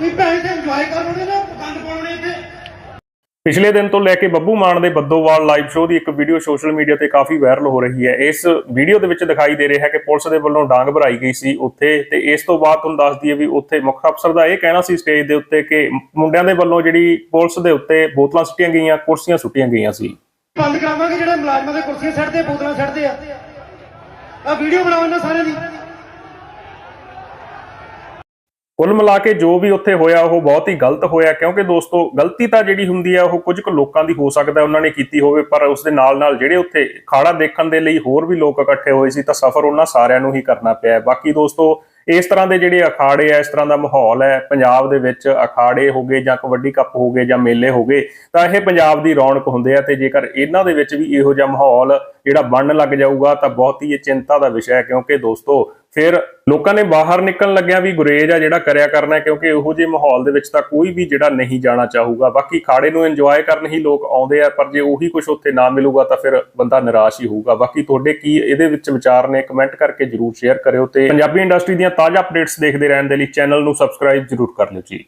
ਤੁਸੀਂ ਭੈਣ ਤੇ ਇੰਜੋਏ ਕਰੋਗੇ ਨਾ ਗੰਦ ਪਾਉਣੇ ਇੱਥੇ। ਪਿਛਲੇ ਦਿਨ ਤੋਂ ਲੈ ਕੇ ਬੱਬੂ ਮਾਨ ਦੇ ਬੱਦੋਵਾਲ ਲਾਈਵ ਸ਼ੋਅ ਦੀ ਇੱਕ ਵੀਡੀਓ ਸੋਸ਼ਲ ਮੀਡੀਆ ਤੇ ਕਾਫੀ ਵਾਇਰਲ ਹੋ ਰਹੀ ਹੈ। ਇਸ ਵੀਡੀਓ ਦੇ ਵਿੱਚ ਦਿਖਾਈ ਦੇ ਰਿਹਾ ਹੈ ਕਿ ਪੁਲਿਸ ਦੇ ਵੱਲੋਂ ਡਾਂਗ ਭਰਾਈ ਗਈ ਸੀ ਉੱਥੇ ਤੇ ਇਸ ਤੋਂ ਬਾਅਦ ਤੁਹਾਨੂੰ ਦੱਸ ਦਈਏ ਵੀ ਉੱਥੇ ਮੁੱਖ ਅਫਸਰ ਦਾ ਇਹ ਕਹਿਣਾ ਸੀ ਸਟੇਜ ਦੇ ਉੱਤੇ ਕਿ ਮੁੰਡਿਆਂ ਦੇ ਵੱਲੋਂ ਜਿਹੜੀ ਪੁਲਿਸ ਦੇ ਉੱਤੇ ਬੋਤਲਾਂ ਸੁੱਟੀਆਂ ਗਈਆਂ ਕੁਰਸੀਆਂ ਸੁੱਟੀਆਂ ਗਈਆਂ ਸੀ। ਬੰਦ ਕਰਾਵਾਂਗੇ ਜਿਹੜੇ ਮੁਲਾਜ਼ਮਾਂ ਦੇ ਕੁਰਸੀਆਂ ਛੱਡਦੇ ਬੋਤਲਾਂ ਛੱਡਦੇ ਆ। ਆ ਵੀਡੀਓ ਇਹਨਾਂ ਸਾਰਿਆਂ ਦੀ। ਕੁੱਲ ਮਿਲਾ ਕੇ ਜੋ ਵੀ ਉੱਥੇ ਹੋਇਆ, ਉਹ ਬਹੁਤ ਹੀ ਗਲਤ ਹੋਇਆ, ਕਿਉਂਕਿ ਦੋਸਤੋ ਗਲਤੀ ਤਾਂ ਜਿਹੜੀ ਹੁੰਦੀ ਹੈ ਉਹ ਕੁਝ ਕੁ ਲੋਕਾਂ ਦੀ ਹੋ ਸਕਦਾ, ਉਹਨਾਂ ਨੇ ਕੀਤੀ ਹੋਵੇ, ਪਰ ਉਸ ਦੇ ਨਾਲ ਨਾਲ ਜਿਹੜੇ ਉੱਥੇ ਖਾੜਾ ਦੇਖਣ ਦੇ ਲਈ ਹੋਰ ਵੀ ਲੋਕ ਇਕੱਠੇ ਹੋਏ ਸੀ, ਤਾਂ ਸਫ਼ਰ ਉਹਨਾਂ ਸਾਰਿਆਂ ਨੂੰ ਹੀ ਕਰਨਾ ਪਿਆ ਬਾਕੀ ਦੋਸਤੋ, ਇਸ ਤਰ੍ਹਾਂ ਦੇ ਜਿਹੜੇ ਅਖਾੜੇ ਆ, ਇਸ ਤਰ੍ਹਾਂ ਦਾ ਮਾਹੌਲ ਹੈ, ਪੰਜਾਬ ਦੇ ਵਿੱਚ ਅਖਾੜੇ ਹੋ ਗਏ ਜਾਂ ਕਬੱਡੀ ਕੱਪ ਹੋ ਗਏ ਜਾਂ ਮੇਲੇ ਹੋ ਗਏ, ਤਾਂ ਇਹ ਪੰਜਾਬ ਦੀ ਰੌਣਕ ਹੁੰਦੇ ਆ, ਤੇ ਜੇਕਰ ਇਹਨਾਂ ਦੇ ਵਿੱਚ ਵੀ ਇਹੋ ਜਿਹਾ ਮਾਹੌਲ ਜਿਹੜਾ ਬਣਨ ਲੱਗ ਜਾਊਗਾ, ਤਾਂ ਬਹੁਤ ਹੀ ਇਹ ਚਿੰਤਾ ਦਾ ਵਿਸ਼ਾ ਹੈ, ਕਿਉਂਕਿ ਦੋਸਤੋ ਫਿਰ ਲੋਕਾਂ ਨੇ ਬਾਹਰ ਨਿਕਲਣ ਲੱਗਿਆ ਵੀ ਗੁਰੇਜ ਆ ਜਿਹੜਾ ਕਰਿਆ ਕਰਨਾ ਕਿਉਂਕਿ ਇਹੋ ਜਿਹੇ ਮਾਹੌਲ ਦੇ ਵਿੱਚ ਤਾਂ ਕੋਈ ਵੀ ਜਿਹੜਾ ਨਹੀਂ ਜਾਣਾ ਚਾਹੂਗਾ। ਬਾਕੀ ਖਾੜੇ ਨੂੰ ਇੰਜੋਏ ਕਰਨ ਹੀ ਲੋਕ ਆਉਂਦੇ ਆ, ਪਰ ਜੇ ਉਹੀ ਕੁਝ ਉੱਥੇ ਨਾ ਮਿਲੂਗਾ ਤਾਂ ਫਿਰ ਬੰਦਾ ਨਿਰਾਸ਼ ਹੀ ਹੋਊਗਾ। ਬਾਕੀ ਤੁਹਾਡੇ ਕੀ ਇਹਦੇ ਵਿੱਚ ਵਿਚਾਰ ਨੇ ਕਮੈਂਟ ਕਰਕੇ ਜਰੂਰ ਸ਼ੇਅਰ ਕਰਿਓ ਤੇ ਪੰਜਾਬੀ ਇੰਡਸਟਰੀ ਦੀਆਂ ਤਾਜ਼ਾ ਅਪਡੇਟਸ ਦੇਖਦੇ ਰਹਿਣ ਦੇ ਲਈ ਚੈਨਲ ਨੂੰ ਸਬਸਕ੍ਰਾਈਬ ਜਰੂਰ ਕਰ ਲਿਓ ਜੀ।